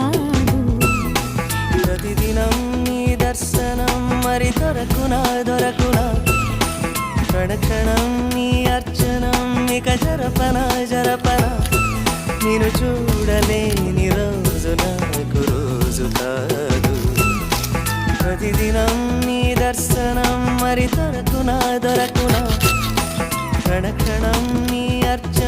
కాదు. ప్రతిదినం నీ దర్శనం మరి దొరకునా దొరకునా? క్షణక్షణం నీ అర్చనం ఇక జరపన జరపన? నేను చూడలేని రోజు నాకు రోజు కాదు. ప్రతిదినం నీ దర్శనం మరి దొరకునా దొరకునా? క్షణక్షణం నీ అర్చన